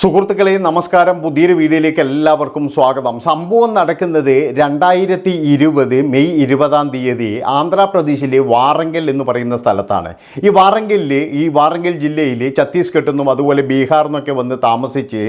സുഹൃത്തുക്കളെ നമസ്കാരം. പുതിയൊരു വീഡിയോയിലേക്ക് എല്ലാവർക്കും സ്വാഗതം. സംഭവം നടക്കുന്നത് രണ്ടായിരത്തി ഇരുപത് മെയ് ഇരുപതാം തീയതി ആന്ധ്രാപ്രദേശിലെ വാറങ്കൽ എന്ന് പറയുന്ന സ്ഥലത്താണ്. ഈ വാറങ്കലിൽ ഈ വാറങ്കൽ ജില്ലയിൽ ഛത്തീസ്ഗഡ് നിന്നും അതുപോലെ ബീഹാർ എന്നൊക്കെ വന്ന് താമസിച്ച്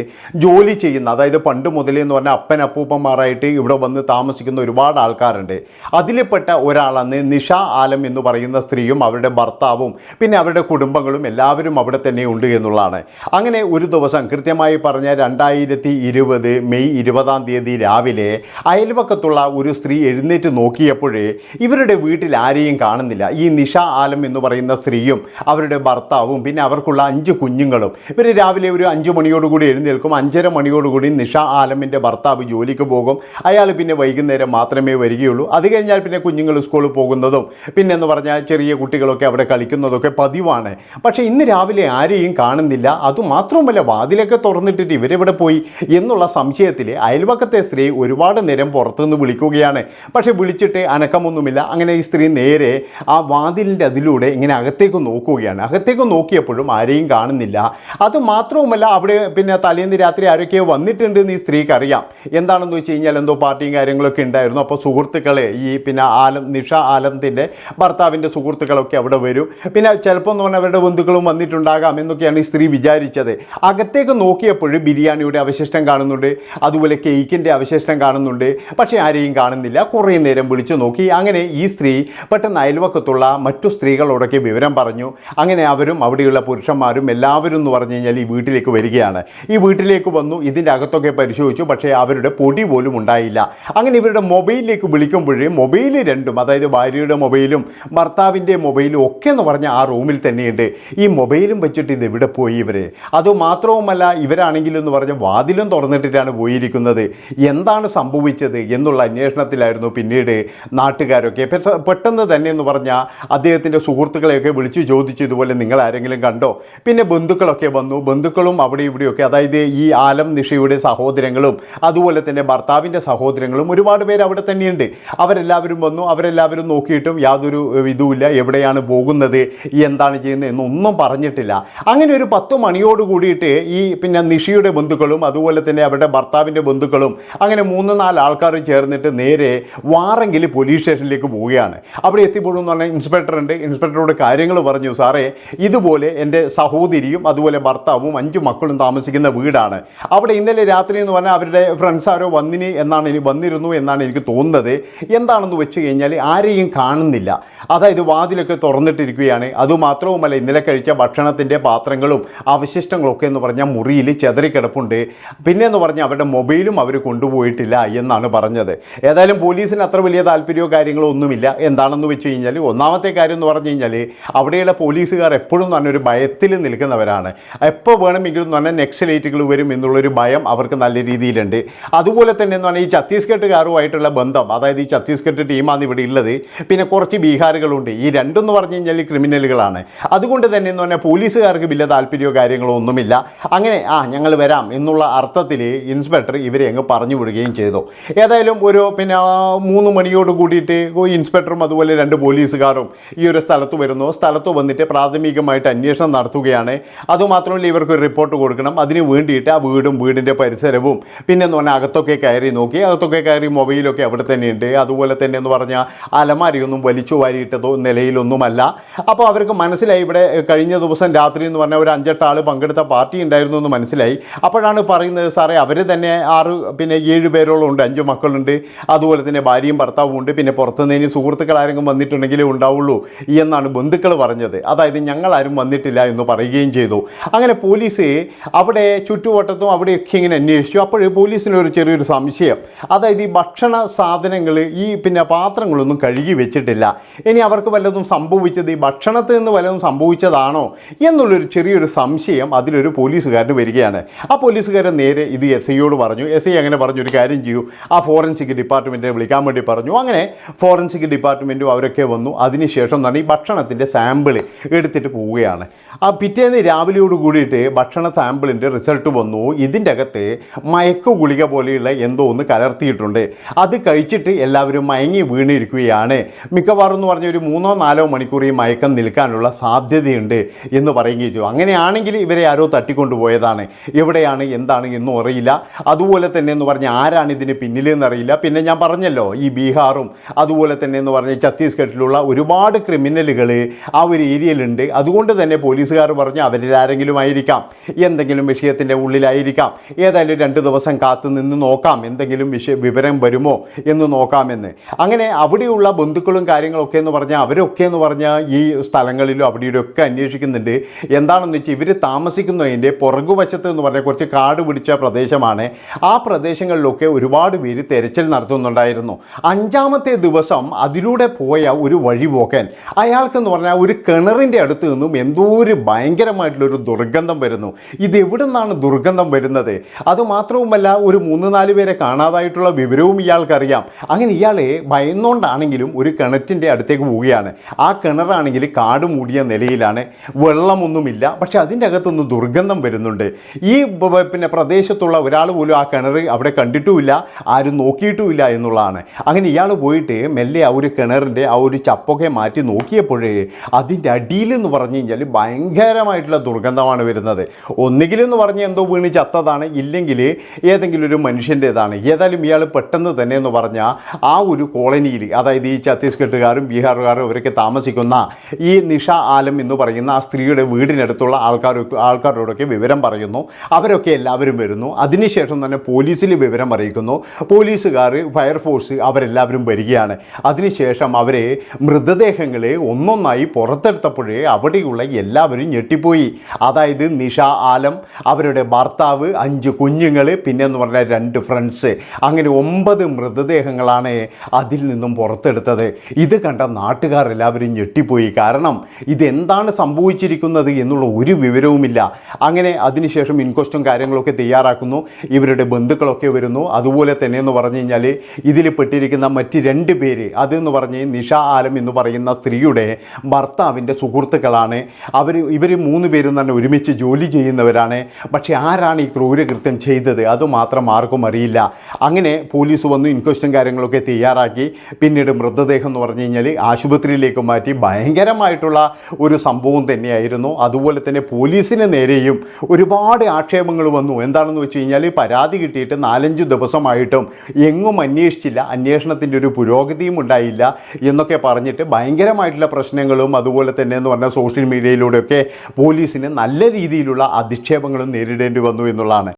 ജോലി ചെയ്യുന്ന അതായത് പണ്ട് മുതലേ എന്ന് പറഞ്ഞാൽ അപ്പൻ അപ്പൂപ്പന്മാരായിട്ട് ഇവിടെ വന്ന് താമസിക്കുന്ന ഒരുപാട് ആൾക്കാരുണ്ട്. അതിൽപ്പെട്ട ഒരാളാണ് നിഷ ആലം എന്ന് പറയുന്ന സ്ത്രീയും അവരുടെ ഭർത്താവും പിന്നെ അവരുടെ കുടുംബങ്ങളും എല്ലാവരും അവിടെ തന്നെ ഉണ്ട് എന്നുള്ളതാണ്. അങ്ങനെ ഒരു ദിവസം കൃത്യമായി പറഞ്ഞ രണ്ടായിരത്തി ഇരുപത് മെയ് ഇരുപതാം തീയതി രാവിലെ അയൽവക്കത്തുള്ള ഒരു സ്ത്രീ എഴുന്നേറ്റ് നോക്കിയപ്പോഴേ ഇവരുടെ വീട്ടിൽ ആരെയും കാണുന്നില്ല. ഈ നിഷ ആലം എന്ന് പറയുന്ന സ്ത്രീയും അവരുടെ ഭർത്താവും പിന്നെ അവർക്കുള്ള അഞ്ച് കുഞ്ഞുങ്ങളും. ഇവർ രാവിലെ ഒരു അഞ്ച് മണിയോടുകൂടി എഴുന്നേൽക്കും. അഞ്ചര മണിയോടുകൂടി നിഷ ആലമിന്റെ ഭർത്താവ് ജോലിക്ക് പോകും. അയാൾ പിന്നെ വൈകുന്നേരം മാത്രമേ വരികയുള്ളൂ. അത് കഴിഞ്ഞാൽ പിന്നെ കുഞ്ഞുങ്ങൾ സ്കൂളിൽ പോകുന്നതും പിന്നെ എന്ന് പറഞ്ഞാൽ ചെറിയ കുട്ടികളൊക്കെ അവിടെ കളിക്കുന്നതൊക്കെ പതിവാണ്. പക്ഷേ ഇന്ന് രാവിലെ ആരെയും കാണുന്നില്ല. അതുമാത്രവുമല്ല വാതിലൊക്കെ തുറന്നിട്ടിട്ട് ഇവരെവിടെ പോയി എന്നുള്ള സംശയത്തിൽ അയൽവക്കത്തെ സ്ത്രീ ഒരുപാട് നേരം പുറത്തുനിന്ന് വിളിക്കുകയാണ്. പക്ഷേ വിളിച്ചിട്ട് അനക്കമൊന്നുമില്ല. അങ്ങനെ ഈ സ്ത്രീ നേരെ ആ വാതിലിന്റെ അതിലൂടെ ഇങ്ങനെ അകത്തേക്ക് നോക്കുകയാണ്. അകത്തേക്ക് നോക്കിയപ്പോഴും ആരെയും കാണുന്നില്ല. അതുമാത്രവുമല്ല അവിടെ പിന്നെ തലേന്ന് രാത്രി ആരൊക്കെയോ വന്നിട്ടുണ്ട് എന്ന് ഈ സ്ത്രീക്ക് അറിയാം. എന്താണെന്ന് വെച്ച് കഴിഞ്ഞാൽ എന്തോ പാർട്ടിയും കാര്യങ്ങളൊക്കെ ഉണ്ടായിരുന്നു. അപ്പോൾ സുഹൃത്തുക്കളെ ഈ പിന്നെ ആലം നിഷ ആലത്തിന്റെ ഭർത്താവിന്റെ സുഹൃത്തുക്കളൊക്കെ അവിടെ വരും. പിന്നെ ചിലപ്പോൾ എന്ന് പറഞ്ഞാൽ അവരുടെ ബന്ധുക്കളും വന്നിട്ടുണ്ടാകാം എന്നൊക്കെയാണ് ഈ സ്ത്രീ വിചാരിച്ചത്. അകത്തേക്ക് നോക്കിയപ്പോൾ ബിരിയാണിയുടെ അവശിഷ്ടം കാണുന്നുണ്ട് അതുപോലെ കേക്കിന്റെ അവശിഷ്ടം കാണുന്നുണ്ട്. പക്ഷേ ആരെയും കാണുന്നില്ല. കുറേ നേരം വിളിച്ചു നോക്കി. അങ്ങനെ ഈ സ്ത്രീ പെട്ടെന്ന് അയൽവക്കത്തുള്ള മറ്റു സ്ത്രീകളോടൊക്കെ വിവരം പറഞ്ഞു. അങ്ങനെ അവരും അവിടെയുള്ള പുരുഷന്മാരും എല്ലാവരും എന്ന് പറഞ്ഞു കഴിഞ്ഞാൽ ഈ വീട്ടിലേക്ക് വരികയാണ്. ഈ വീട്ടിലേക്ക് വന്നു ഇതിന്റെ അകത്തൊക്കെ പരിശോധിച്ചു. പക്ഷേ അവരുടെ പൊടി പോലും ഉണ്ടായില്ല. അങ്ങനെ ഇവരുടെ മൊബൈലിലേക്ക് വിളിക്കുമ്പോഴേ മൊബൈൽ രണ്ടും അതായത് ഭാര്യയുടെ മൊബൈലും ഭർത്താവിന്റെ മൊബൈലും ഒക്കെ എന്ന് പറഞ്ഞാൽ ആ റൂമിൽ തന്നെയുണ്ട്. ഈ മൊബൈലും വെച്ചിട്ട് ഇത് എവിടെ പോയി ഇവർ അതുമാത്രവുമല്ല ഇവരാണെങ്കിൽ എന്ന് പറഞ്ഞ വാതിലും തുറന്നിട്ടിട്ടാണ് പോയിരിക്കുന്നത്. എന്താണ് സംഭവിച്ചത് എന്നുള്ള അന്വേഷണത്തിലായിരുന്നു പിന്നീട് നാട്ടുകാരൊക്കെ. പെട്ടെന്ന് തന്നെ എന്ന് പറഞ്ഞാൽ അദ്ദേഹത്തിന്റെ സുഹൃത്തുക്കളെയൊക്കെ വിളിച്ചു ചോദിച്ചു ഇതുപോലെ നിങ്ങൾ ആരെങ്കിലും കണ്ടോ? പിന്നെ ബന്ധുക്കളൊക്കെ വന്നു. ബന്ധുക്കളും അവിടെ ഇവിടെയൊക്കെ. അതായത് ഈ ആലം നിഷയുടെ സഹോദരങ്ങളും അതുപോലെ തന്നെ ഭർത്താവിന്റെ സഹോദരങ്ങളും ഒരുപാട് പേര് അവിടെ തന്നെയുണ്ട്. അവരെല്ലാവരും വന്നു. അവരെല്ലാവരും നോക്കിയിട്ടും യാതൊരു ഇതുമില്ല. എവിടെയാണ് പോകുന്നത്? എന്താണ് ചെയ്യുന്നത്? എന്നൊന്നും പറഞ്ഞിട്ടില്ല. അങ്ങനെ ഒരു പത്ത് മണിയോട് കൂടിയിട്ട് ഈ പിന്നെ നിഷിയുടെ ബന്ധുക്കളും അതുപോലെ തന്നെ അവരുടെ ഭർത്താവിന്റെ ബന്ധുക്കളും അങ്ങനെ മൂന്ന് നാല് ആൾക്കാർ ചേർന്നിട്ട് നേരെ വാറെങ്കിൽ പോലീസ് സ്റ്റേഷനിലേക്ക് പോവുകയാണ്. അവിടെ എത്തിപ്പോഴെന്ന് പറഞ്ഞാൽ ഇൻസ്പെക്ടറുണ്ട് ഇൻസ്പെക്ടറോട് കാര്യങ്ങൾ പറഞ്ഞു സാറേ ഇതുപോലെ എന്റെ സഹോദരിയും അതുപോലെ ഭർത്താവും അഞ്ച് മക്കളും താമസിക്കുന്ന വീടാണ്. അവിടെ ഇന്നലെ രാത്രി എന്ന് പറഞ്ഞാൽ അവരുടെ ഫ്രണ്ട്സ് ആരോ വന്നിനി എന്നാണ് ഇനി വന്നിരുന്നു എന്നാണ് എനിക്ക് തോന്നുന്നത്. എന്താണെന്ന് വെച്ച് കഴിഞ്ഞാൽ ആരെയും കാണുന്നില്ല. അതായത് വാതിലൊക്കെ തുറന്നിട്ടിരിക്കുകയാണ്. അതുമാത്രവുമല്ല ഇന്നലെ കഴിച്ച ഭക്ഷണത്തിന്റെ പാത്രങ്ങളും അവശിഷ്ടങ്ങളൊക്കെ എന്ന് പറഞ്ഞാൽ മുറിയിൽ ചെതറിക്കിടപ്പുണ്ട്. പിന്നെ എന്ന് പറഞ്ഞാൽ അവരുടെ മൊബൈലും അവർ കൊണ്ടുപോയിട്ടില്ല എന്നാണ് പറഞ്ഞത്. ഏതായാലും പോലീസിന് അത്ര വലിയ താല്പര്യമോ കാര്യങ്ങളോ ഒന്നുമില്ല. എന്താണെന്ന് വെച്ച് കഴിഞ്ഞാൽ ഒന്നാമത്തെ കാര്യം എന്ന് പറഞ്ഞു കഴിഞ്ഞാൽ അവിടെയുള്ള പോലീസുകാർ എപ്പോഴും തന്നെ ഒരു ഭയത്തിൽ നിൽക്കുന്നവരാണ്. എപ്പോൾ വേണമെങ്കിലും തന്നെ നെക്സലേറ്റുകൾ വരും എന്നുള്ളൊരു ഭയം അവർക്ക് നല്ല രീതിയിലുണ്ട്. അതുപോലെ തന്നെ എന്ന് പറഞ്ഞാൽ ഈ ഛത്തീസ്ഗഡുകാരുമായിട്ടുള്ള ബന്ധം അതായത് ഈ ഛത്തീസ്ഗഡ് ടീമാണ് ഇവിടെ ഉള്ളത്. പിന്നെ കുറച്ച് ബീഹാറുകളുണ്ട്. ഈ രണ്ടെന്ന് പറഞ്ഞു കഴിഞ്ഞാൽ ക്രിമിനലുകളാണ്. അതുകൊണ്ട് തന്നെ എന്ന് പറഞ്ഞാൽ പോലീസുകാർക്ക് വലിയ താല്പര്യമോ കാര്യങ്ങളോ ഒന്നുമില്ല. അങ്ങനെ ഞങ്ങൾ വരാം എന്നുള്ള അർത്ഥത്തിൽ ഇൻസ്പെക്ടർ ഇവരെ അങ്ങ് പറഞ്ഞു വിടുകയും ചെയ്തു. ഏതായാലും ഒരു പിന്നെ മൂന്ന് മണിയോട് കൂടിയിട്ട് ഇൻസ്പെക്ടറും അതുപോലെ രണ്ട് പോലീസുകാരും ഈ ഒരു സ്ഥലത്ത് വരുന്നു. സ്ഥലത്ത് വന്നിട്ട് പ്രാഥമികമായിട്ട് അന്വേഷണം നടത്തുകയാണ്. അതുമാത്രമല്ല ഇവർക്ക് ഒരു റിപ്പോർട്ട് കൊടുക്കണം. അതിന് വേണ്ടിയിട്ട് ആ വീടും വീടിന്റെ പരിസരവും പിന്നെ എന്ന് പറഞ്ഞാൽ അകത്തൊക്കെ കയറി നോക്കി. അകത്തൊക്കെ കയറി മൊബൈലൊക്കെ അവിടെ തന്നെയുണ്ട്. അതുപോലെ തന്നെ എന്ന് പറഞ്ഞാൽ അലമാരിയൊന്നും വലിച്ചു വാരിയിട്ടതോ നിലയിലൊന്നുമല്ല. അപ്പോൾ അവർക്ക് മനസ്സിലായി ഇവിടെ കഴിഞ്ഞ ദിവസം രാത്രി എന്ന് പറഞ്ഞാൽ ഒരു അഞ്ചെട്ട് ആൾ പങ്കെടുത്ത പാർട്ടി ഉണ്ടായിരുന്നു എന്ന് മനസ്സിലായി. അപ്പോഴാണ് പറയുന്നത് സാറേ അവർ തന്നെ ആറ് പിന്നെ ഏഴ് പേരോളം ഉണ്ട് അഞ്ച് മക്കളുണ്ട്. അതുപോലെ തന്നെ ഭാര്യയും ഭർത്താവും ഉണ്ട്. പിന്നെ പുറത്തുനിന്ന് സുഹൃത്തുക്കൾ ആരെങ്കിലും വന്നിട്ടുണ്ടെങ്കിലേ ഉണ്ടാവുള്ളൂ എന്നാണ് ബന്ധുക്കൾ പറഞ്ഞത്. അതായത് ഞങ്ങളാരും വന്നിട്ടില്ല എന്ന് പറയുകയും ചെയ്തു. അങ്ങനെ പോലീസ് അവിടെ ചുറ്റുവട്ടത്തും അവിടെയൊക്കെ ഇങ്ങനെ അന്വേഷിച്ചു. അപ്പോൾ പോലീസിന് ഒരു ചെറിയൊരു സംശയം. അതായത് ഈ ഭക്ഷണ സാധനങ്ങൾ ഈ പിന്നെ പാത്രങ്ങളൊന്നും കഴുകി വെച്ചിട്ടില്ല. ഇനി അവർക്ക് വല്ലതും സംഭവിച്ചത് ഈ ഭക്ഷണത്തിൽ നിന്ന് വല്ലതും സംഭവിച്ചതാണോ എന്നുള്ളൊരു ചെറിയൊരു സംശയം അതിലൊരു പോലീസുകാരന് വരികയാണ് ആ പോലീസുകാരൻ നേരെ ഇത് എസ് ഐയോട് പറഞ്ഞു. എസ് ഐ അങ്ങനെ പറഞ്ഞു ഒരു കാര്യം ചെയ്യൂ. ആ ഫോറൻസിക് ഡിപ്പാർട്ട്മെന്റിനെ വിളിക്കാൻ വേണ്ടി പറഞ്ഞു. അങ്ങനെ ഫോറൻസിക് ഡിപ്പാർട്ട്മെന്റും അവരൊക്കെ വന്നു. അതിനുശേഷം എന്താണ് ഈ ഭക്ഷണത്തിന്റെ സാമ്പിൾ എടുത്തിട്ട് പോവുകയാണ്. ആ പിറ്റേന്ന് രാവിലെയോട് കൂടിയിട്ട് ഭക്ഷണ സാമ്പിളിന്റെ റിസൾട്ട് വന്നു. ഇതിന്റെ അകത്ത് മയക്കു ഗുളിക പോലെയുള്ള എന്തോ ഒന്ന് കലർത്തിയിട്ടുണ്ട്. അത് കഴിച്ചിട്ട് എല്ലാവരും മയങ്ങി വീണിരിക്കുകയാണ്. മിക്കവാറും എന്ന് പറഞ്ഞ ഒരു മൂന്നോ നാലോ മണിക്കൂർ ഈ മയക്കം നിൽക്കാനുള്ള സാധ്യതയുണ്ട് എന്ന് പറയുകയും ചെയ്തു. അങ്ങനെയാണെങ്കിൽ ഇവരെ ആരോ തട്ടിക്കൊണ്ടുപോയതാണ്. എന്നുള്ളതാണ് എവിടെയാണ്? എന്താണ്? എന്നും അറിയില്ല. അതുപോലെ തന്നെ എന്ന് പറഞ്ഞാൽ ആരാണ് ഇതിന് പിന്നിലെന്ന് അറിയില്ല. പിന്നെ ഞാൻ പറഞ്ഞല്ലോ ഈ ബീഹാറും അതുപോലെ തന്നെ എന്ന് പറഞ്ഞ ഛത്തീസ്ഗഡിലുള്ള ഒരുപാട് ക്രിമിനലുകൾ ആ ഒരു ഏരിയയിലുണ്ട്. അതുകൊണ്ട് തന്നെ പോലീസുകാർ പറഞ്ഞു അവരിൽ ആരെങ്കിലും ആയിരിക്കാം. എന്തെങ്കിലും വിഷയത്തിന്റെ ഉള്ളിലായിരിക്കാം. ഏതായാലും രണ്ട് ദിവസം കാത്തു നിന്ന് നോക്കാം. എന്തെങ്കിലും വിഷയ വിവരം വരുമോ എന്ന് നോക്കാമെന്ന്. അങ്ങനെ അവിടെയുള്ള ബന്ധുക്കളും കാര്യങ്ങളൊക്കെ എന്ന് പറഞ്ഞാൽ അവരൊക്കെ എന്ന് പറഞ്ഞാൽ ഈ സ്ഥലങ്ങളിലും അവിടെയൊക്കെ അന്വേഷിക്കുന്നുണ്ട്. എന്താണെന്ന് വെച്ചാൽ ഇവർ താമസിക്കുന്നതിന്റെ പുറകുവശത്ത് എന്ന് പറഞ്ഞാൽ കുറച്ച് കാട് പിടിച്ച പ്രദേശമാണ്. ആ പ്രദേശങ്ങളിലൊക്കെ ഒരുപാട് പേര് തെരച്ചിൽ നടത്തുന്നുണ്ടായിരുന്നു. അഞ്ചാമത്തെ ദിവസം അതിലൂടെ പോയ ഒരു വഴിപോക്കൻ അയാൾക്കെന്ന് പറഞ്ഞാൽ ഒരു കിണറിന്റെ അടുത്ത് നിന്നും എന്തോ ഒരു ഭയങ്കരമായിട്ടുള്ളൊരു ദുർഗന്ധം വരുന്നു. ഇത് നിന്നാണ് ദുർഗന്ധം വരുന്നത്? അതുമാത്രവുമല്ല ഒരു മൂന്ന് നാല് പേരെ കാണാതായിട്ടുള്ള വിവരവും ഇയാൾക്കറിയാം. അങ്ങനെ ഇയാളെ ഭയന്നുകൊണ്ടാണെങ്കിലും ഒരു കിണറ്റിന്റെ അടുത്തേക്ക് പോവുകയാണ്. ആ കിണറാണെങ്കിൽ കാട് മൂടിയ നിലയിലാണ്. വെള്ളമൊന്നുമില്ല. പക്ഷേ അതിന്റെ അകത്തുനിന്ന് ദുർഗന്ധം വരുന്നുണ്ട്. ഈ പിന്നെ പ്രദേശത്തുള്ള ഒരാൾ പോലും ആ കിണർ അവിടെ കണ്ടിട്ടുമില്ല ആരും നോക്കിയിട്ടുമില്ല എന്നുള്ളതാണ്. അങ്ങനെ ഇയാൾ പോയിട്ട് മെല്ലെ ആ ഒരു കിണറിന്റെ ആ ഒരു ചപ്പൊക്കെ മാറ്റി നോക്കിയപ്പോഴേ അതിന്റെ അടിയിൽ എന്ന് പറഞ്ഞു കഴിഞ്ഞാൽ ഭയങ്കരമായിട്ടുള്ള ദുർഗന്ധമാണ് വരുന്നത്. ഒന്നുകിലെന്ന് പറഞ്ഞ് എന്തോ വീണ് ചത്തതാണ് ഇല്ലെങ്കിൽ ഏതെങ്കിലും ഒരു മനുഷ്യന്റേതാണ്. ഏതായാലും ഇയാൾ പെട്ടെന്ന് തന്നെ എന്ന് പറഞ്ഞാൽ ആ ഒരു കോളനിയിൽ അതായത് ഈ ഛത്തീസ്ഗഡുകാരും ബീഹാറുകാരും അവരൊക്കെ താമസിക്കുന്ന ഈ നിഷ ആലം എന്ന് പറയുന്ന ആ സ്ത്രീയുടെ വീടിനടുത്തുള്ള ആൾക്കാർ ആൾക്കാരോടൊക്കെ വിവരം പറയുന്നു. അവരൊക്കെ എല്ലാവരും വരുന്നു. അതിനുശേഷം തന്നെ പോലീസിൽ വിവരം അറിയിക്കുന്നു. പോലീസുകാർ ഫയർഫോഴ്സ് അവരെല്ലാവരും വരികയാണ്. അതിനുശേഷം അവരെ മൃതദേഹങ്ങളെ ഒന്നൊന്നായി പുറത്തെടുത്തപ്പോഴേ അവിടെയുള്ള എല്ലാവരും ഞെട്ടിപ്പോയി. അതായത് നിഷ ആലം അവരുടെ ഭർത്താവ് അഞ്ച് കുഞ്ഞുങ്ങൾ പിന്നെ എന്ന് പറഞ്ഞാൽ രണ്ട് ഫ്രണ്ട്സ് അങ്ങനെ ഒമ്പത് മൃതദേഹങ്ങളാണ് അതിൽ നിന്നും പുറത്തെടുത്തത്. ഇത് കണ്ട നാട്ടുകാർ എല്ലാവരും ഞെട്ടിപ്പോയി. കാരണം ഇതെന്താണ് സംഭവിച്ചിരിക്കുന്നത് എന്നുള്ള ഒരു വിവരവുമില്ല. അങ്ങനെ അതിനുശേഷം ഇൻക്വസ്റ്റും കാര്യങ്ങളൊക്കെ തയ്യാറാക്കുന്നു. ഇവരുടെ ബന്ധുക്കളൊക്കെ വരുന്നു. അതുപോലെ തന്നെ എന്ന് പറഞ്ഞു കഴിഞ്ഞാൽ ഇതിൽ പെട്ടിരിക്കുന്ന മറ്റ് രണ്ട് പേര് അതെന്ന് പറഞ്ഞ് നിഷ ആലം എന്ന് പറയുന്ന സ്ത്രീയുടെ ഭർത്താവിന്റെ സുഹൃത്തുക്കളാണ്. അവർ ഇവർ മൂന്ന് പേരും തന്നെ ഒരുമിച്ച് ജോലി ചെയ്യുന്നവരാണ്. പക്ഷേ ആരാണ് ഈ ക്രൂരകൃത്യം ചെയ്തത്? അതുമാത്രം ആർക്കും അറിയില്ല. അങ്ങനെ പോലീസ് വന്ന് ഇൻക്വസ്റ്റും കാര്യങ്ങളൊക്കെ തയ്യാറാക്കി. പിന്നീട് മൃതദേഹം എന്ന് പറഞ്ഞു കഴിഞ്ഞാൽ ആശുപത്രിയിലേക്ക് മാറ്റി. ഭയങ്കരമായിട്ടുള്ള ഒരു സംഭവം തന്നെയായിരുന്നു. അതുപോലെ തന്നെ പോലീസിന് നേരെയും ഒരുപാട് ആക്ഷേപങ്ങൾ വന്നു. എന്താണെന്ന് വെച്ച് കഴിഞ്ഞാൽ പരാതി കിട്ടിയിട്ട് നാലഞ്ച് ദിവസമായിട്ടും എങ്ങും അന്വേഷിച്ചില്ല. അന്വേഷണത്തിന്റെ ഒരു പുരോഗതിയും ഉണ്ടായില്ല എന്നൊക്കെ പറഞ്ഞിട്ട് ഭയങ്കരമായിട്ടുള്ള പ്രശ്നങ്ങളും അതുപോലെ തന്നെ എന്ന് പറഞ്ഞാൽ സോഷ്യൽ മീഡിയയിലൂടെയൊക്കെ പോലീസിന് നല്ല രീതിയിലുള്ള അധിക്ഷേപങ്ങളും നേരിടേണ്ടി വന്നു എന്നുള്ളതാണ്.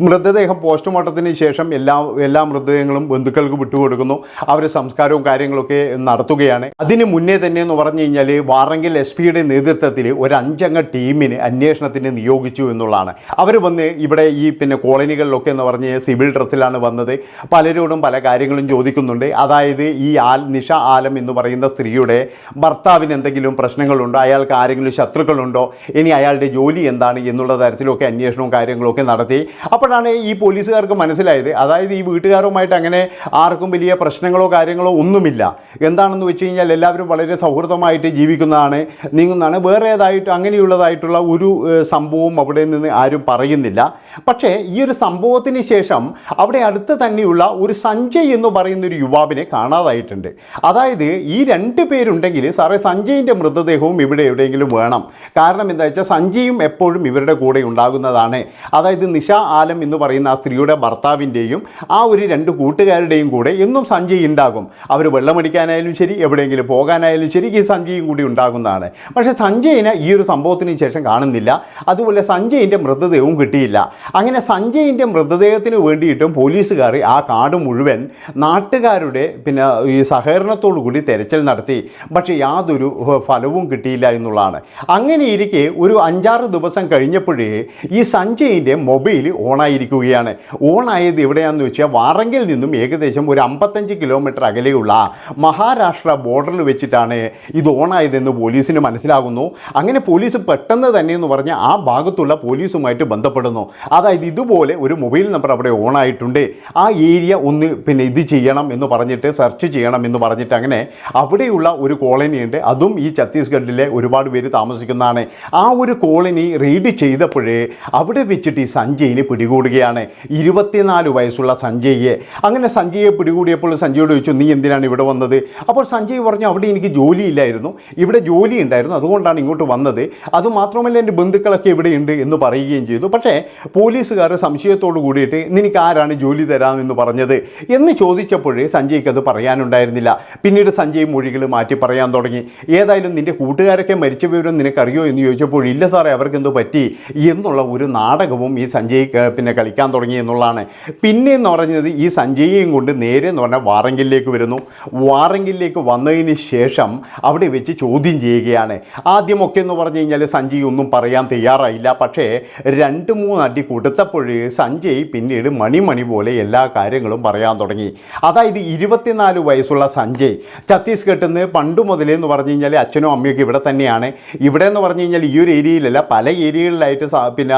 മൃതദേഹം പോസ്റ്റ്മോർട്ടത്തിന് ശേഷം എല്ലാ എല്ലാ മൃതദേഹങ്ങളും ബന്ധുക്കൾക്ക് വിട്ടുകൊടുക്കുന്നു. അവർ സംസ്കാരവും കാര്യങ്ങളൊക്കെ നടത്തുകയാണ്. അതിന് മുന്നേ തന്നെ എന്ന് പറഞ്ഞു കഴിഞ്ഞാൽ വാറങ്കിൽ എസ് പിയുടെ നേതൃത്വത്തിൽ ഒരു അഞ്ചംഗ ടീമിന് അന്വേഷണത്തിന് നിയോഗിച്ചു എന്നുള്ളതാണ്. അവർ വന്ന് ഇവിടെ ഈ പിന്നെ കോളനികളിലൊക്കെ എന്ന് പറഞ്ഞ് സിവിൽ ഡ്രസ്സിലാണ് വന്നത്. പലരോടും പല കാര്യങ്ങളും ചോദിക്കുന്നുണ്ട്. അതായത് ഈ ആൽ നിഷ ആലം എന്ന് പറയുന്ന സ്ത്രീയുടെ ഭർത്താവിന് എന്തെങ്കിലും പ്രശ്നങ്ങളുണ്ടോ? അയാൾക്ക് ആരെങ്കിലും ശത്രുക്കളുണ്ടോ? ഇനി അയാളുടെ ജോലി എന്താണ്? എന്നുള്ള തരത്തിലൊക്കെ അന്വേഷണവും കാര്യങ്ങളൊക്കെ നടത്തി. അപ്പോഴാണ് ഈ പോലീസുകാർക്ക് മനസ്സിലായത്. അതായത് ഈ വീട്ടുകാരുമായിട്ട് അങ്ങനെ ആർക്കും വലിയ പ്രശ്നങ്ങളോ കാര്യങ്ങളോ ഒന്നുമില്ല. എന്താണെന്ന് വെച്ച് കഴിഞ്ഞാൽ എല്ലാവരും വളരെ സൗഹൃദമായിട്ട് ജീവിക്കുന്നതാണ് നീങ്ങുന്നതാണ്. വേറെ ഏതായിട്ട് അങ്ങനെയുള്ളതായിട്ടുള്ള ഒരു സംഭവവും സംഭവം അവിടെ നിന്ന് ആരും പറയുന്നില്ല. പക്ഷേ ഈ ഒരു സംഭവത്തിന് ശേഷം അവിടെ അടുത്ത് തന്നെയുള്ള ഒരു സഞ്ജയ് എന്ന് പറയുന്ന ഒരു യുവാവിനെ കാണാതായിട്ടുണ്ട്. അതായത് ഈ രണ്ട് പേരുണ്ടെങ്കിൽ സാറേ സഞ്ജയിന്റെ മൃതദേഹവും ഇവിടെ എവിടെയെങ്കിലും വേണം. കാരണം എന്താ വെച്ചാൽ സഞ്ജയും എപ്പോഴും ഇവരുടെ കൂടെ ഉണ്ടാകുന്നതാണ്. അതായത് നിഷ ആലം എന്ന് പറയുന്ന ആ സ്ത്രീയുടെ ഭർത്താവിന്റെയും ആ ഒരു രണ്ട് കൂട്ടുകാരുടെയും കൂടെ എന്നും സഞ്ജയ് ഉണ്ടാകും. അവർ വെള്ളമടിക്കാനായാലും ശരി എവിടെയെങ്കിലും പോകാനായാലും ശരി ഈ സഞ്ജയും കൂടി ഉണ്ടാകുന്നതാണ്. പക്ഷേ സഞ്ജയിനെ ഈ ഒരു സംഭവത്തിന് ശേഷം കാണുന്നില്ല. അതുപോലെ സഞ്ജയിന്റെ മൃതദേഹവും കിട്ടിയില്ല. അങ്ങനെ സഞ്ജയിന്റെ മൃതദേഹത്തിന് വേണ്ടിയിട്ടും പോലീസുകാർ ആ കാട് മുഴുവൻ നാട്ടുകാരുടെ പിന്നെ ഈ സഹകരണത്തോടു കൂടി തെരച്ചിൽ നടത്തി. പക്ഷേ യാതൊരു ഫലവും കിട്ടിയില്ല എന്നുള്ളതാണ്. അങ്ങനെ ഇരിക്കെ ഒരു അഞ്ചാറ് ദിവസം കഴിഞ്ഞപ്പോഴേ ഈ സഞ്ജയിന്റെ മൊബൈൽ ഓണായിരിക്കുകയാണ്. ഓണായത് എവിടെയാണെന്ന് വെച്ചാൽ വാറങ്കിൽ നിന്നും ഏകദേശം ഒരു അമ്പത്തഞ്ച് കിലോമീറ്റർ അകലെയുള്ള മഹാരാഷ്ട്ര ബോർഡറിൽ വെച്ചിട്ടാണ് ഇത് ഓണായതെന്ന് പോലീസിന് മനസ്സിലാകുന്നു. അങ്ങനെ പോലീസ് പെട്ടെന്ന് തന്നെ എന്ന് പറഞ്ഞാൽ ആ ഭാഗത്തുള്ള പോലീസുമായിട്ട് ബന്ധപ്പെടുന്നു. അതായത് ഇതുപോലെ ഒരു മൊബൈൽ നമ്പർ അവിടെ ഓണായിട്ടുണ്ട്. ആ ഏരിയ ഒന്ന് പിന്നെ ഇത് ചെയ്യണം എന്ന് പറഞ്ഞിട്ട് സെർച്ച് ചെയ്യണം എന്ന് പറഞ്ഞിട്ട് അങ്ങനെ അവിടെയുള്ള ഒരു കോളനി ഉണ്ട്. അതും ഈ ഛത്തീസ്ഗഡിലെ ഒരുപാട് പേര് താമസിക്കുന്നതാണ്. ആ ഒരു കോളനി റെയ്ഡ് ചെയ്തപ്പോഴേ അവിടെ വെച്ചിട്ട് ഈ സഞ്ജയിനെ പിടി പിടികൂടുകയാണ്. ഇരുപത്തിനാല് വയസ്സുള്ള സഞ്ജയ്യെ. അങ്ങനെ സഞ്ജയെ പിടികൂടിയപ്പോൾ സഞ്ജയോട് ചോദിച്ചു നീ എന്തിനാണ് ഇവിടെ വന്നത്? അപ്പോൾ സഞ്ജയ് പറഞ്ഞു അവിടെ എനിക്ക് ജോലി ഇല്ലായിരുന്നു ഇവിടെ ജോലി ഉണ്ടായിരുന്നു അതുകൊണ്ടാണ് ഇങ്ങോട്ട് വന്നത്. അതുമാത്രമല്ല എന്റെ ബന്ധുക്കളൊക്കെ ഇവിടെ ഉണ്ട് എന്ന് പറയുകയും ചെയ്തു. പക്ഷേ പോലീസുകാർ സംശയത്തോട് കൂടിയിട്ട് നിനക്ക് ആരാണ് ജോലി തരാമെന്ന് പറഞ്ഞത്? എന്ന് ചോദിച്ചപ്പോഴേ സഞ്ജയ്ക്ക് അത് പറയാനുണ്ടായിരുന്നില്ല. പിന്നീട് സഞ്ജയ് മൊഴികൾ മാറ്റി പറയാൻ തുടങ്ങി. ഏതായാലും നിന്റെ കൂട്ടുകാരൊക്കെ മരിച്ച വിവരം നിനക്കറിയോ? എന്ന് ചോദിച്ചപ്പോൾ ഇല്ല സാറേ അവർക്കെന്ത് പറ്റി? എന്നുള്ള ഒരു നാടകവും ഈ സഞ്ജയ് പിന്നെ കളിക്കാൻ തുടങ്ങി എന്നുള്ളതാണ്. പിന്നെ എന്ന് പറഞ്ഞത് ഈ സഞ്ജയിയും കൊണ്ട് നേരെ എന്ന് പറഞ്ഞാൽ വാറങ്കിലേക്ക് വരുന്നു. വാറങ്കിലേക്ക് വന്നതിന് ശേഷം അവിടെ വെച്ച് ചോദ്യം ചെയ്യുകയാണ്. ആദ്യമൊക്കെ എന്ന് പറഞ്ഞു കഴിഞ്ഞാൽ സഞ്ജയ് ഒന്നും പറയാൻ തയ്യാറായില്ല. പക്ഷേ രണ്ട് മൂന്ന് അടി കൊടുത്തപ്പോൾ സഞ്ജയ് പിന്നീട് മണിമണി പോലെ എല്ലാ കാര്യങ്ങളും പറയാൻ തുടങ്ങി. അതായത് ഇരുപത്തിനാല് വയസ്സുള്ള സഞ്ജയ് ഛത്തീസ്ഗഡിൽ നിന്ന് പണ്ട് മുതലേ എന്ന് പറഞ്ഞു കഴിഞ്ഞാൽ അച്ഛനും അമ്മയൊക്കെ ഇവിടെ തന്നെയാണ്. ഇവിടെ എന്ന് പറഞ്ഞു കഴിഞ്ഞാൽ ഈ ഒരു ഏരിയയിലല്ല പല ഏരിയകളിലായിട്ട് പിന്നെ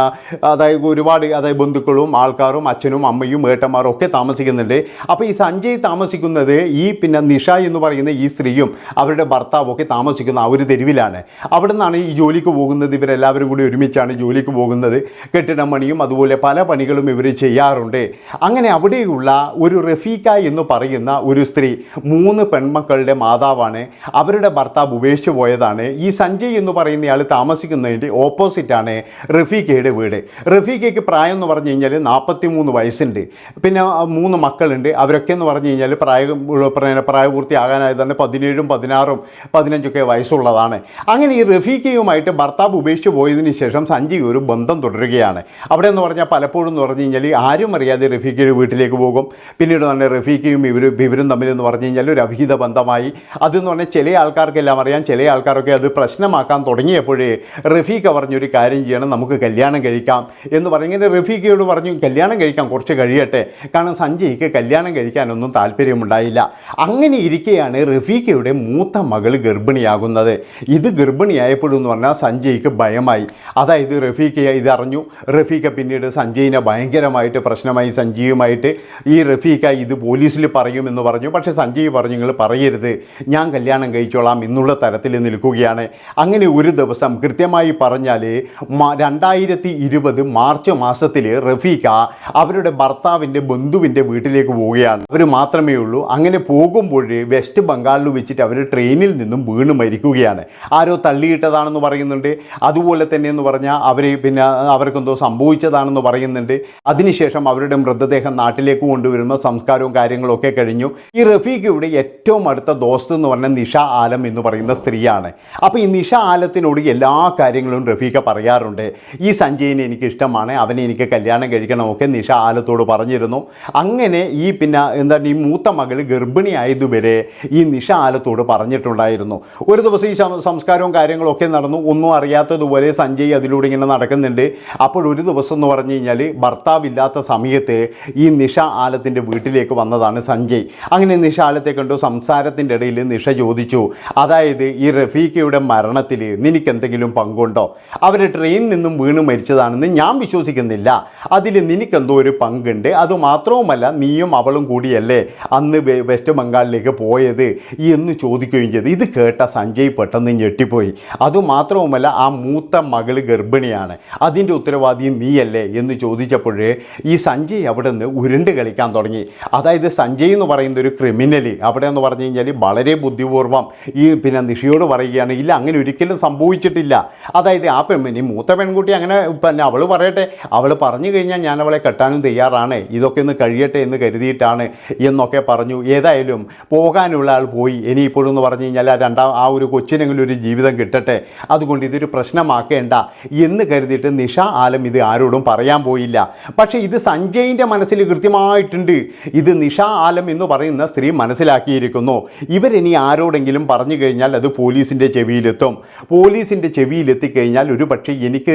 അതായത് ഒരുപാട് അതായത് ബന്ധുക്കളും ആൾക്കാരും അച്ഛനും അമ്മയും ഏട്ടന്മാരും ഒക്കെ താമസിക്കുന്നുണ്ട്. അപ്പോൾ ഈ സഞ്ജയ് താമസിക്കുന്നത് ഈ പിന്നെ നിഷ എന്ന് പറയുന്ന ഈ സ്ത്രീയും അവരുടെ ഭർത്താവും ഒക്കെ താമസിക്കുന്ന ആ ഒരു തെരുവിലാണ്. അവിടെ നിന്നാണ് ഈ ജോലിക്ക് പോകുന്നത്. ഇവരെല്ലാവരും കൂടി ഒരുമിച്ചാണ് ജോലിക്ക് പോകുന്നത്. കെട്ടിടം പണിയും അതുപോലെ പല പണികളും ഇവർ ചെയ്യാറുണ്ട്. അങ്ങനെ അവിടെയുള്ള ഒരു റഫീക്ക എന്ന് പറയുന്ന ഒരു സ്ത്രീ മൂന്ന് പെൺമക്കളുടെ മാതാവാണ്. അവരുടെ ഭർത്താവ് ഉപേക്ഷിച്ച് പോയതാണ്. ഈ സഞ്ജയ് എന്ന് പറയുന്നയാൾ താമസിക്കുന്നതിന്റെ ഓപ്പോസിറ്റാണ് റഫീഖയുടെ വീട്. റഫീഖയ്ക്ക് പ്രായം എന്ന് പറഞ്ഞു കഴിഞ്ഞാൽ നാൽപ്പത്തി മൂന്ന് വയസ്സുണ്ട്. പിന്നെ മൂന്ന് മക്കളുണ്ട്. അവരൊക്കെ എന്ന് പറഞ്ഞു കഴിഞ്ഞാൽ പ്രായം പ്രായ- പ്രായപൂർത്തിയാകാനായതാണ് പതിനേഴും പതിനാറും പതിനഞ്ചൊക്കെ വയസ്സുള്ളതാണ്. അങ്ങനെ ഈ റഫീഖയുമായിട്ട് ഭർത്താവ് ഉപേക്ഷിച്ച് പോയതിന് ശേഷം സഞ്ജയ് ഒരു ബന്ധം തുടരുകയാണ്. അവിടെ എന്ന് പറഞ്ഞാൽ പലപ്പോഴും എന്ന് പറഞ്ഞു കഴിഞ്ഞാൽ ആരും അറിയാതെ റഫീഖയുടെ വീട്ടിലേക്ക് പോകും. പിന്നീട് തന്നെ റഫീഖയും ഇവരും ഇവരും തമ്മിലെന്ന് പറഞ്ഞു കഴിഞ്ഞാൽ ഒരു അഭിഹിത ബന്ധമായി. അതെന്ന് പറഞ്ഞാൽ ചില ആൾക്കാർക്കെല്ലാം അറിയാം. ചില ആൾക്കാരൊക്കെ അത് പ്രശ്നമാക്കാൻ തുടങ്ങിയപ്പോഴേ റഫീഖ പറഞ്ഞൊരു കാര്യം ചെയ്യണം. നമുക്ക് കല്യാണം കഴിക്കാം എന്ന് പറഞ്ഞു ഇങ്ങനെ റഫീഖയോട് പറഞ്ഞു കല്യാണം കഴിക്കാൻ കുറച്ച് കഴിയട്ടെ. കാരണം സഞ്ജയ്ക്ക് കല്യാണം കഴിക്കാനൊന്നും താല്പര്യമുണ്ടായില്ല. അങ്ങനെ ഇരിക്കെയാണ് റഫീഖയുടെ മൂത്ത മകൾ ഗർഭിണിയാകുന്നത്. ഇത് ഗർഭിണിയായപ്പോഴെന്ന് പറഞ്ഞാൽ സഞ്ജയ്ക്ക് ഭയമായി. അതായത് റഫീഖ ഇത് അറിഞ്ഞു. റഫീഖ പിന്നീട് സഞ്ജയിനെ ഭയങ്കരമായിട്ട് പ്രശ്നമായി സഞ്ജയുമായിട്ട് ഈ റഫീഖ ഇത് പോലീസിൽ പറയുമെന്ന് പറഞ്ഞു. പക്ഷേ സഞ്ജയ് പറഞ്ഞു നിങ്ങൾ പറയരുത്. ഞാൻ കല്യാണം കഴിച്ചോളാം എന്നുള്ള തരത്തിൽ നിൽക്കുകയാണ്. അങ്ങനെ ഒരു ദിവസം കൃത്യമായി പറഞ്ഞാൽ രണ്ടായിരത്തി ഇരുപത് മാർച്ച് മാസത്തിൽ റഫീഖ അവരുടെ ഭർത്താവിന്റെ ബന്ധുവിന്റെ വീട്ടിലേക്ക് പോവുകയാണ്. അവർ മാത്രമേ ഉള്ളൂ. അങ്ങനെ പോകുമ്പോൾ വെസ്റ്റ് ബംഗാളിൽ വെച്ചിട്ട് അവർ ട്രെയിനിൽ നിന്നും വീണ് മരിക്കുകയാണ്. ആരോ തള്ളിയിട്ടതാണെന്ന് പറയുന്നുണ്ട്. അതുപോലെ തന്നെ എന്ന് പറഞ്ഞാൽ അവർ പിന്നെ അവർക്കെന്തോ സംഭവിച്ചതാണെന്ന് പറയുന്നുണ്ട്. അതിനുശേഷം അവരുടെ മൃതദേഹം നാട്ടിലേക്ക് കൊണ്ടുവരുന്ന സംസ്കാരവും കാര്യങ്ങളൊക്കെ കഴിഞ്ഞു. ഈ റഫീഖയുടെ ഏറ്റവും അടുത്ത ദോസ്ത് എന്ന് പറഞ്ഞാൽ നിഷ ആലം എന്ന് പറയുന്ന സ്ത്രീയാണ്. അപ്പോൾ ഈ നിഷ ആലത്തിനോട് എല്ലാ കാര്യങ്ങളും റഫീഖ പറയാറുണ്ട്. ഈ സഞ്ജയിനെ എനിക്ക് ഇഷ്ടമാണ്. അവനെ എനിക്ക് കല്യാണം കഴിക്കണമൊക്കെ നിഷ ആലത്തോട് പറഞ്ഞിരുന്നു. അങ്ങനെ ഈ പിന്നെ എന്താണ് ഈ മൂത്ത മകൾ ഗർഭിണിയായതുവരെ ഈ നിഷ ആലത്തോട് പറഞ്ഞിട്ടുണ്ടായിരുന്നു. ഒരു ദിവസം ഈ സംസ്കാരവും കാര്യങ്ങളൊക്കെ നടന്നു. ഒന്നും അറിയാത്തതുപോലെ സഞ്ജയ് അതിലൂടെ ഇങ്ങനെ നടക്കുന്നുണ്ട്. അപ്പോൾ ഒരു ദിവസം എന്ന് പറഞ്ഞു കഴിഞ്ഞാൽ ഭർത്താവില്ലാത്ത സമയത്ത് ഈ നിഷ ആലത്തിന്റെ വീട്ടിലേക്ക് വന്നതാണ് സഞ്ജയ്. അങ്ങനെ നിഷ ആലത്തെ കണ്ടു. സംസാരത്തിന്റെ ഇടയിൽ നിഷ ചോദിച്ചു അതായത് ഈ റഫീഖയുടെ മരണത്തിൽ നിനക്ക് എന്തെങ്കിലും പങ്കുണ്ടോ? അവർ ട്രെയിനിൽ നിന്നും വീണ് മരിച്ചതാണെന്ന് ഞാൻ വിശ്വസിക്കുന്നില്ല. അതിൽ നിനക്കെന്തോ ഒരു പങ്കുണ്ട്. അതുമാത്രവുമല്ല നീയും അവളും കൂടിയല്ലേ അന്ന് വെസ്റ്റ് ബംഗാളിലേക്ക് പോയത് എന്ന് ചോദിക്കുകയും ചെയ്തു. ഇത് കേട്ട സഞ്ജയ് പെട്ടെന്ന് ഞെട്ടിപ്പോയി. അതുമാത്രവുമല്ല ആ മൂത്ത മകൾ ഗർഭിണിയാണ്. അതിന്റെ ഉത്തരവാദി നീയല്ലേ എന്ന് ചോദിച്ചപ്പോഴേ ഈ സഞ്ജയ് അവിടെ നിന്ന് ഉരുണ്ട് കളിക്കാൻ തുടങ്ങി. അതായത് സഞ്ജയ് എന്ന് പറയുന്ന ഒരു ക്രിമിനൽ അവിടെ എന്ന് പറഞ്ഞു കഴിഞ്ഞാൽ വളരെ ബുദ്ധിപൂർവം ഈ പിന്നെ നിഷിയോട് പറയുകയാണ് ഇല്ല അങ്ങനെ ഒരിക്കലും സംഭവിച്ചിട്ടില്ല. അതായത് ആ പെൺമണി മൂത്ത പെൺകുട്ടി അങ്ങനെ പിന്നെ അവൾ പറയട്ടെ. അവൾ പറഞ്ഞു കഴിഞ്ഞാൽ ഞാൻ അവളെ കെട്ടാനും തയ്യാറാണ്. ഇതൊക്കെ ഒന്ന് കഴിയട്ടെ എന്ന് കരുതിയിട്ടാണ് എന്നൊക്കെ പറഞ്ഞു. ഏതായാലും പോകാനുള്ള ആൾ പോയി. ഇനിയിപ്പോഴും എന്ന് പറഞ്ഞു കഴിഞ്ഞാൽ ആ രണ്ടാം ആ ഒരു കൊച്ചിനെങ്കിലും ഒരു ജീവിതം കിട്ടട്ടെ. അതുകൊണ്ട് ഇതൊരു പ്രശ്നമാക്കേണ്ട എന്ന് കരുതിയിട്ട് നിഷ ആലം ഇത് ആരോടും പറയാൻ പോയില്ല. പക്ഷേ ഇത് സഞ്ജയിന്റെ മനസ്സിൽ കൃത്യമായിട്ടുണ്ട്. ഇത് നിഷ ആലം എന്ന് പറയുന്ന സ്ത്രീ മനസ്സിലാക്കിയിരിക്കുന്നു. ഇവരിനി ആരോടെങ്കിലും പറഞ്ഞു കഴിഞ്ഞാൽ അത് പോലീസിന്റെ ചെവിയിലെത്തും. പോലീസിന്റെ ചെവിയിലെത്തിക്കഴിഞ്ഞാൽ ഒരു പക്ഷേ എനിക്ക്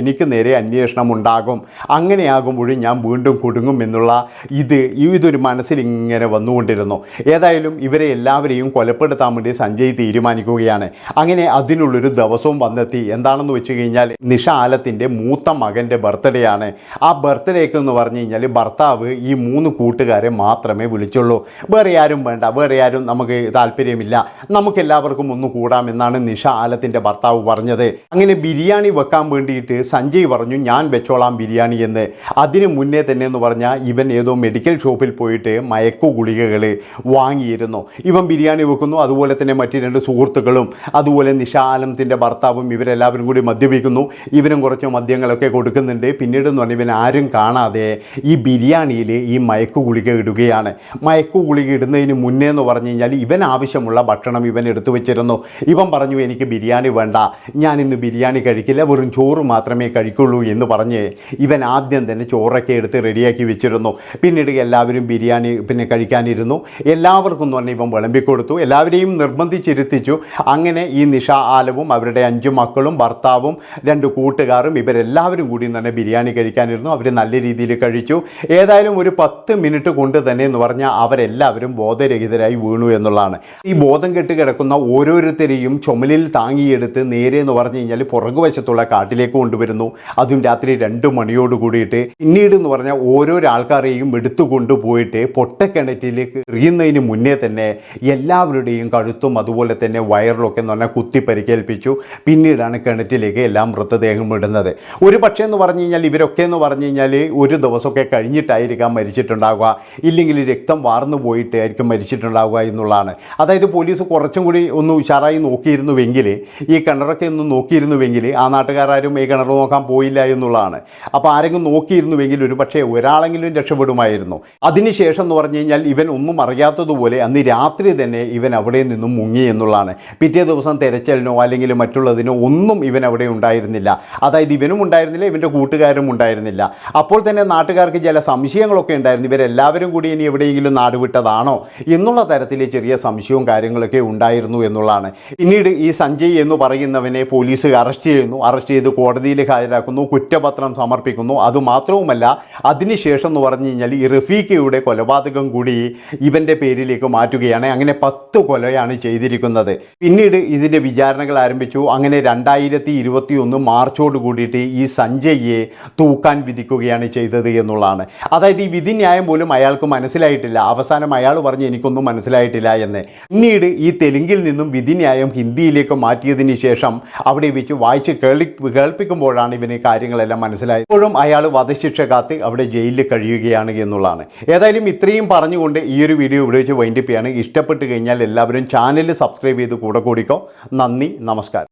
എനിക്ക് നേരെ അന്വേഷണം ഉണ്ടാകും. അങ്ങനെയാകുമ്പോഴും ഞാൻ വീണ്ടും കുടുങ്ങും എന്നുള്ള ഇത് ഇതൊരു മനസ്സിൽ ഇങ്ങനെ വന്നുകൊണ്ടിരുന്നു. ഏതായാലും ഇവരെ എല്ലാവരെയും കൊലപ്പെടുത്താൻ വേണ്ടി സഞ്ജയ് തീരുമാനിക്കുകയാണ്. അങ്ങനെ അതിനുള്ളൊരു ദിവസവും വന്നെത്തി. എന്താണെന്ന് വെച്ച് കഴിഞ്ഞാൽ നിഷ ആലത്തിന്റെ മൂത്ത മകന്റെ ബർത്ത്ഡേ ആണ് ആ ബർത്ത്ഡേക്ക് എന്ന് പറഞ്ഞു കഴിഞ്ഞാൽ ഭർത്താവ് ഈ മൂന്ന് കൂട്ടുകാരെ മാത്രമേ വിളിച്ചുള്ളൂ. വേറെ ആരും വേണ്ട. വേറെ ആരും നമുക്ക് താല്പര്യമില്ല. നമുക്ക് എല്ലാവർക്കും ഒന്ന് കൂടാമെന്നാണ് നിഷ ആലത്തിന്റെ ഭർത്താവ് പറഞ്ഞത്. അങ്ങനെ ബിരിയാണി വെക്കാൻ വേണ്ടിയിട്ട് സഞ്ജയ് പറഞ്ഞു ഞാൻ വെച്ചോളാം ബിരിയാണി. ബിരിയാണി എന്ന്. അതിനു മുന്നേ തന്നെ എന്ന് പറഞ്ഞാൽ ഇവൻ ഏതോ മെഡിക്കൽ ഷോപ്പിൽ പോയിട്ട് മയക്കു ഗുളികകൾ വാങ്ങിയിരുന്നു. ഇവൻ ബിരിയാണി വെക്കുന്നു അതുപോലെ തന്നെ മറ്റു രണ്ട് സുഹൃത്തുക്കളും അതുപോലെ നിഷാലംത്തിന്റെ ഭർത്താവും ഇവരെല്ലാവരും കൂടി മദ്യപിക്കുന്നു. ഇവനും കുറച്ച് മദ്യങ്ങളൊക്കെ കൊടുക്കുന്നുണ്ട്. പിന്നീട് എന്ന് പറഞ്ഞാൽ ഇവൻ ആരും കാണാതെ ഈ ബിരിയാണിയിൽ ഈ മയക്കു ഗുളിക ഇടുകയാണ്. മയക്കു ഗുളിക ഇടുന്നതിന് മുന്നേ എന്ന് പറഞ്ഞു കഴിഞ്ഞാൽ ഇവൻ ആവശ്യമുള്ള ഭക്ഷണം ഇവൻ എടുത്തു വെച്ചിരുന്നു. ഇവൻ പറഞ്ഞു എനിക്ക് ബിരിയാണി വേണ്ട. ഞാൻ ഇന്ന് ബിരിയാണി കഴിക്കില്ല. വെറും ചോറ് മാത്രമേ കഴിക്കുള്ളൂ എന്ന് പറഞ്ഞ് ഇവൻ ആദ്യം തന്നെ ചോറൊക്കെ എടുത്ത് റെഡിയാക്കി വെച്ചിരുന്നു. പിന്നീട് എല്ലാവരും ബിരിയാണി പിന്നെ കഴിക്കാനിരുന്നു. എല്ലാവർക്കും എന്ന് പറഞ്ഞാൽ ഇവൻ വിളമ്പിക്കൊടുത്തു എല്ലാവരെയും നിർബന്ധിച്ചിരുത്തിച്ചു. അങ്ങനെ ഈ നിഷ ആലവും അവരുടെ അഞ്ചു മക്കളും ഭർത്താവും രണ്ട് കൂട്ടുകാരും ഇവരെല്ലാവരും കൂടി തന്നെ ബിരിയാണി കഴിക്കാനിരുന്നു. അവർ നല്ല രീതിയിൽ കഴിച്ചു. ഏതായാലും ഒരു പത്ത് മിനിറ്റ് കൊണ്ട് തന്നെ എന്ന് പറഞ്ഞാൽ അവരെല്ലാവരും ബോധരഹിതരായി വീണു എന്നുള്ളതാണ്. ഈ ബോധം കെട്ട് കിടക്കുന്ന ഓരോരുത്തരെയും ചുമലിൽ താങ്ങിയെടുത്ത് നേരെ എന്ന് പറഞ്ഞു കഴിഞ്ഞാൽ പുറകുവശത്തുള്ള കാട്ടിലേക്ക് കൊണ്ടുവരുന്നു. അതും രാത്രി രണ്ട് മണിയോട് കൂടിയിട്ട് പിന്നീട് എന്ന് പറഞ്ഞാൽ ഓരോരോ ആൾക്കാരെയും എടുത്തു കൊണ്ടുപോയിട്ട് പൊട്ടക്കിണറ്റിലേക്ക് എറിയുന്നതിന് മുന്നേ തന്നെ എല്ലാവരുടെയും കഴുത്തും അതുപോലെ തന്നെ വയറിലൊക്കെ എന്ന് പറഞ്ഞാൽ കുത്തി പരിക്കേൽപ്പിച്ചു. പിന്നീടാണ് കിണറ്റിലേക്ക് എല്ലാം മൃതദേഹം ഇടുന്നത് ഒരു പക്ഷേ എന്ന് പറഞ്ഞു കഴിഞ്ഞാൽ ഇവരൊക്കെ എന്ന് പറഞ്ഞു കഴിഞ്ഞാൽ ഒരു ദിവസമൊക്കെ കഴിഞ്ഞിട്ടായിരിക്കാം മരിച്ചിട്ടുണ്ടാവുക. ഇല്ലെങ്കിൽ രക്തം വാർന്നു പോയിട്ടായിരിക്കും മരിച്ചിട്ടുണ്ടാവുക എന്നുള്ളതാണ്. അതായത് പോലീസ് കുറച്ചും കൂടി ഒന്ന് ഉഷാറായി നോക്കിയിരുന്നുവെങ്കിൽ ഈ കിണറൊക്കെ ഒന്ന് നോക്കിയിരുന്നുവെങ്കിൽ ആ നാട്ടുകാരും ഈ കിണർ നോക്കാൻ പോയില്ല എന്നുള്ളതാണ്. അപ്പോൾ ആരെങ്കിലും നോക്കിയിരുന്നുവെങ്കിൽ ഒരു പക്ഷേ ഒരാളെങ്കിലും രക്ഷപ്പെടുമായിരുന്നു. അതിനുശേഷം എന്ന് പറഞ്ഞു കഴിഞ്ഞാൽ ഇവൻ ഒന്നും അറിയാത്തതുപോലെ അന്ന് രാത്രി തന്നെ ഇവൻ അവിടെ നിന്നും മുങ്ങി എന്നുള്ളതാണ്. പിറ്റേ ദിവസം തെരച്ചിലിനോ അല്ലെങ്കിൽ മറ്റുള്ളതിനോ ഒന്നും ഇവൻ അവിടെ ഉണ്ടായിരുന്നില്ല. അതായത് ഇവനും ഉണ്ടായിരുന്നില്ല ഇവന്റെ കൂട്ടുകാരും ഉണ്ടായിരുന്നില്ല. അപ്പോൾ തന്നെ നാട്ടുകാർക്ക് ചില സംശയങ്ങളൊക്കെ ഉണ്ടായിരുന്നു. ഇവരെല്ലാവരും കൂടി ഇനി എവിടെയെങ്കിലും നാട് വിട്ടതാണോ എന്നുള്ള തരത്തിൽ ചെറിയ സംശയവും കാര്യങ്ങളൊക്കെ ഉണ്ടായിരുന്നു എന്നുള്ളതാണ്. പിന്നീട് ഈ സഞ്ജയ് എന്ന് പറയുന്നവനെ പോലീസ് അറസ്റ്റ് ചെയ്യുന്നു. അറസ്റ്റ് ചെയ്ത് കോടതിയിൽ ഹാജരാക്കുന്നു. കുറ്റപത്രം സമർപ്പിക്കുന്നു. അതുമാത്രവുമല്ല അതിനുശേഷം എന്ന് പറഞ്ഞു കഴിഞ്ഞാൽ ഈ റഫീഖയുടെ കൊലപാതകം കൂടി ഇവന്റെ പേരിലേക്ക് മാറ്റുകയാണ്. അങ്ങനെ പത്ത് കൊലയാണ് ചെയ്തിരിക്കുന്നത്. പിന്നീട് ഇതിന്റെ വിചാരണകൾ ആരംഭിച്ചു. അങ്ങനെ രണ്ടായിരത്തി ഇരുപത്തി ഒന്ന് മാർച്ചോട് കൂടിയിട്ട് ഈ സഞ്ജയ്യെ തൂക്കാൻ വിധിക്കുകയാണ് ചെയ്തത് എന്നുള്ളതാണ്. അതായത് ഈ വിധിന്യായം പോലും അയാൾക്ക് മനസ്സിലായിട്ടില്ല. അവസാനം അയാൾ പറഞ്ഞ് എനിക്കൊന്നും മനസ്സിലായിട്ടില്ല എന്ന്. പിന്നീട് ഈ തെലുങ്കിൽ നിന്നും വിധിന്യായം ഹിന്ദിയിലേക്ക് മാറ്റിയതിന് ശേഷം അവിടെ വെച്ച് വായിച്ച് കേൾ കേൾപ്പിക്കുമ്പോഴാണ് ഇവന് കാര്യങ്ങളെല്ലാം മനസ്സിലായത്. ഇപ്പോഴും അയാൾ വധശിക്ഷ കാത്ത് അവിടെ ജയിലിൽ കഴിയുകയാണ് എന്നുള്ളതാണ്. ഏതായാലും ഇത്രയും പറഞ്ഞുകൊണ്ട് ഈ ഒരു വീഡിയോ ഇവിടെ വെച്ച് വൈൻഡപ്പ് ഇഷ്ടപ്പെട്ട് കഴിഞ്ഞാൽ എല്ലാവരും ചാനൽ സബ്സ്ക്രൈബ് ചെയ്ത് കൂടെ കൂടിക്കോ. നന്ദി നമസ്കാരം.